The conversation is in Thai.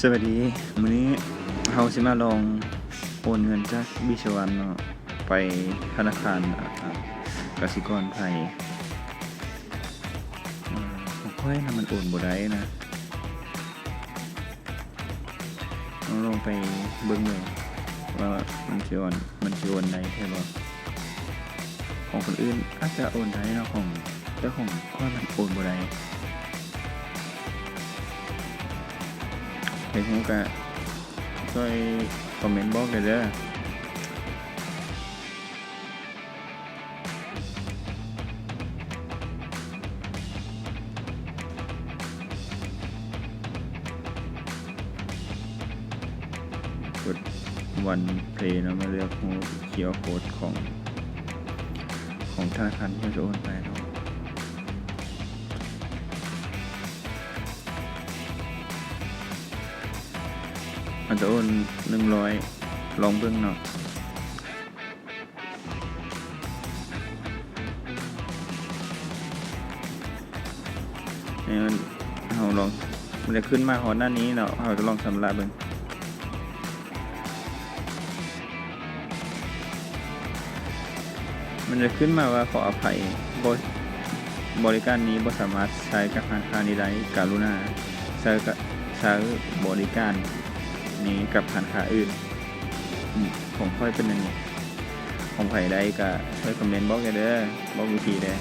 สวัสดีมื้อนี้เฮาสิมาลองโอนเงินจากบิชวันเนาะไปธนาคารกสิกรไทยอ่าค่อยนะมันโอนบ่ได้นะเราลองไปเบิ่งเลยว่ามันสิโอนมันสิโอนได้แค่บ่ของคนอื่นอาจจะโอนได้เนาะของแต่ของค่อยมันโอนบ่ได้ เห็นผมก็ช่วยคอมเมนต์บอกเลยเด้อากดวันเพลย์เนาะมาเลือกหูเคียวโค้ดของ ของธนาคารที่เราจะโอนไปเนาะ มันจะโอนหนึ่งร้อยลองเบิ่งเนาะนี่มันเราลองมันจะขึ้นมาหอหน้านี้เนาะเราจะลองชำระเบิ่งมันจะขึ้นมาว่าขออภัยบริบริการนี้บ่สามารถใช้กับธนาคารใดๆกรุณาใช้ใช้บริการ นี้กับหันขาอื่นอมของค่อยเป็นยังไงของไผ่ได้ก็ช่วยคอมเมนต์บอกกันเด้อบอกวิธีเด้อ